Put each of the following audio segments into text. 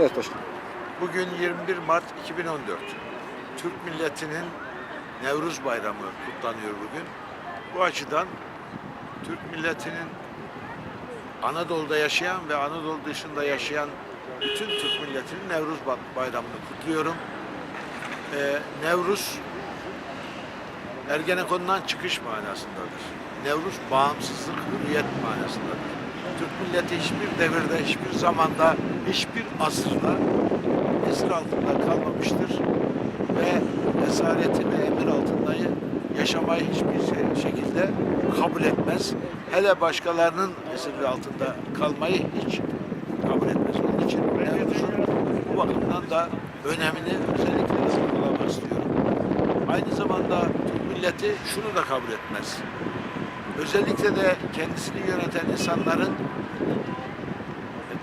Evet başkanım. Bugün 21 Mart 2014. Türk milletinin Nevruz Bayramı kutlanıyor bugün. Bu açıdan Türk milletinin Anadolu'da yaşayan ve Anadolu dışında yaşayan bütün Türk milletinin Nevruz Ba- Bayramı'nı kutluyorum. Ee, Nevruz Ergenekon'dan çıkış manasındadır. Nevruz bağımsızlık, hürriyet manasındadır. Türk milleti hiçbir devirde, hiçbir zamanda, hiçbir asırda esir altında kalmamıştır ve esareti ve emir altında yaşamayı hiçbir şey- şekilde kabul etmez. Hele başkalarının esiri altında kalmayı hiç kabul etmez. Onun için Nevruz'un bu bakımdan da önemini özellikle vurgulamak istiyorum. Aynı zamanda Türk milleti şunu da kabul etmez. Özellikle de kendisini yöneten insanların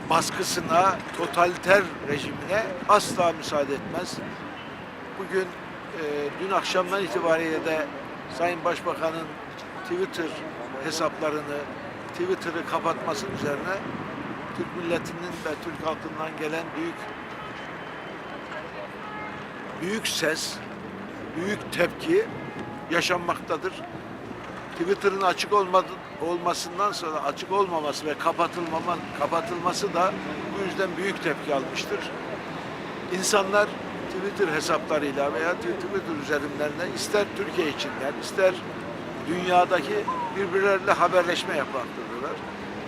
baskısına, totaliter rejimine asla müsaade etmez. Bugün e, dün akşamdan itibariyle de Sayın Başbakan'ın Twitter hesaplarını, Twitter'ı kapatması üzerine Türk milletinin ve Türk halkından gelen büyük büyük ses, büyük tepki yaşanmaktadır. Twitter'ın açık olmadı, olmasından sonra açık olmaması ve kapatılmama, kapatılması da bu yüzden büyük tepki almıştır. İnsanlar Twitter hesaplarıyla veya Twitter üzerinden de ister Türkiye içinden ister dünyadaki birbirleriyle haberleşme yapmaktadırlar.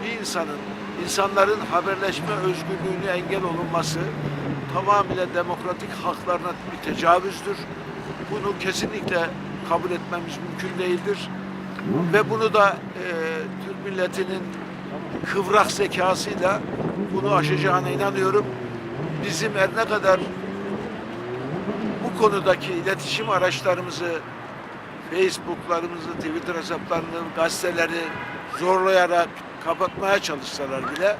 Bir insanın, insanların haberleşme özgürlüğünü engel olunması tamamıyla demokratik haklarına bir tecavüzdür. Bunu kesinlikle kabul etmemiz mümkün değildir. Ve bunu da e, Türk milletinin kıvrak zekasıyla bunu aşacağına inanıyorum. Bizim her ne kadar bu konudaki iletişim araçlarımızı, Facebook'larımızı, Twitter hesaplarını, gazeteleri zorlayarak kapatmaya çalışsalar bile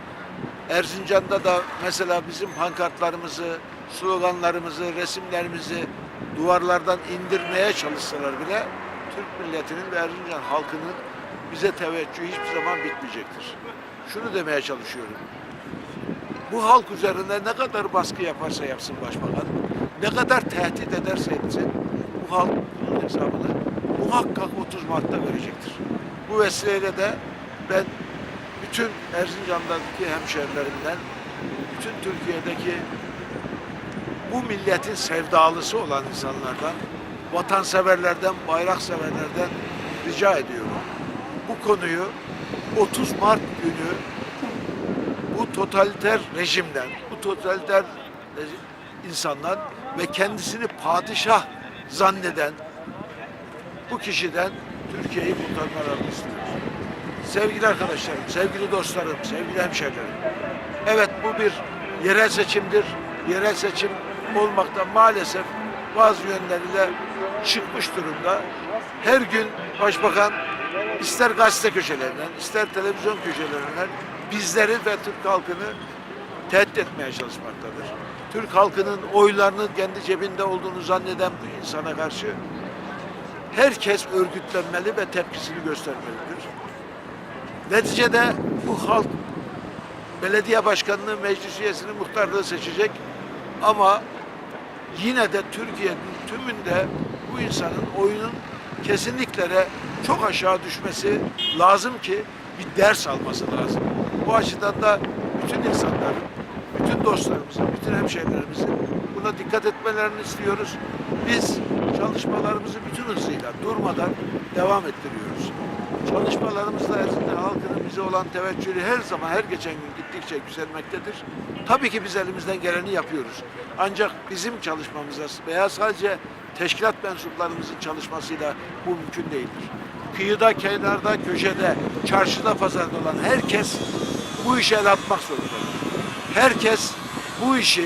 Erzincan'da da mesela bizim pankartlarımızı, sloganlarımızı, resimlerimizi duvarlardan indirmeye çalışsalar bile Türk milletinin ve Erzincan halkının bize teveccühü hiçbir zaman bitmeyecektir. Şunu demeye çalışıyorum. Bu halk üzerinde ne kadar baskı yaparsa yapsın başbakan, ne kadar tehdit ederse etsin, bu halk bunun hesabını muhakkak 30 Mart'ta verecektir. Bu vesileyle de ben bütün Erzincan'daki hemşehrilerimden, bütün Türkiye'deki bu milletin sevdalısı olan insanlardan, vatanseverlerden, bayrakseverlerden rica ediyorum. Bu konuyu 30 Mart günü bu totaliter rejimden, bu totaliter insandan ve kendisini padişah zanneden bu kişiden Türkiye'yi kurtarmalarını istiyoruz. Sevgili arkadaşlarım, sevgili dostlarım, sevgili hemşehrilerim. Evet bu bir yerel seçimdir. Yerel seçim olmakta maalesef bazı yönleriyle çıkmış durumda. Her gün başbakan ister gazete köşelerinden, ister televizyon köşelerinden bizleri ve Türk halkını tehdit etmeye çalışmaktadır. Türk halkının oylarının kendi cebinde olduğunu zanneden bu insana karşı herkes örgütlenmeli ve tepkisini göstermelidir. Neticede bu halk belediye başkanlığı, meclis üyesini, muhtarlığı seçecek ama yine de Türkiye'nin tümünde bu insanın oyunun kesinlikle de çok aşağı düşmesi lazım ki bir ders alması lazım. Bu açıdan da bütün insanların, bütün dostlarımızın, bütün hemşehrilerimizin buna dikkat etmelerini istiyoruz. Biz çalışmalarımızı bütün hızıyla durmadan devam ettiriyoruz. Çalışmalarımızla Erzincan halkının bize olan teveccühü her zaman her geçen gün gittikçe yükselmektedir. Tabii ki biz elimizden geleni yapıyoruz. Ancak bizim çalışmamıza veya sadece teşkilat mensuplarımızın çalışmasıyla bu mümkün değildir. Kıyıda, kenarda, köşede, çarşıda, pazarda olan herkes bu işe el atmak zorundadır. Herkes bu işi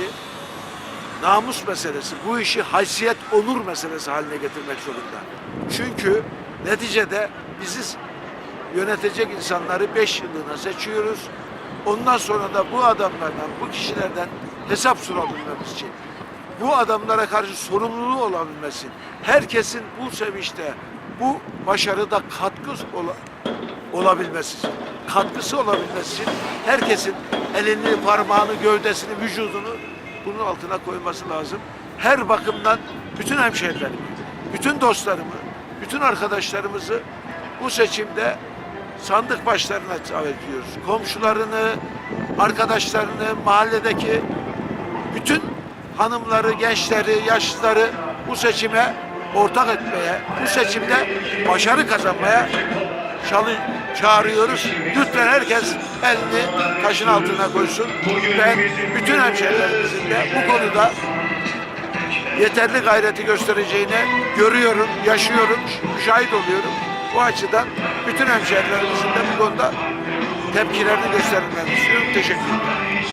namus meselesi, bu işi haysiyet, onur meselesi haline getirmek zorunda. Çünkü neticede bizi yönetecek insanları beş yıllığına seçiyoruz. Ondan sonra da bu adamlardan, bu kişilerden hesap sorabilmemiz için, bu adamlara karşı sorumluluğu olabilmesi, herkesin bu sevinçte, bu başarıda katkı ola- olabilmesi için, katkısı olabilmesi için herkesin elini, parmağını, gövdesini, vücudunu bunun altına koyması lazım. Her bakımdan bütün hemşehrilerimi, bütün dostlarımı, bütün arkadaşlarımızı bu seçimde sandık başlarına davet ediyoruz. Komşularını, arkadaşlarını, mahalledeki bütün hanımları, gençleri, yaşlıları bu seçime ortak etmeye, bu seçimde başarı kazanmaya çalı çağırıyoruz. Lütfen herkes elini taşın altına koysun. Ben bütün hemşehrilerimizin de bu konuda yeterli gayreti göstereceğine görüyorum, yaşıyorum, şahit oluyorum. Bu açıdan bütün hemşehrilerimizin de bu konuda tepkilerini göstermelerini istiyorum. Teşekkür ederim.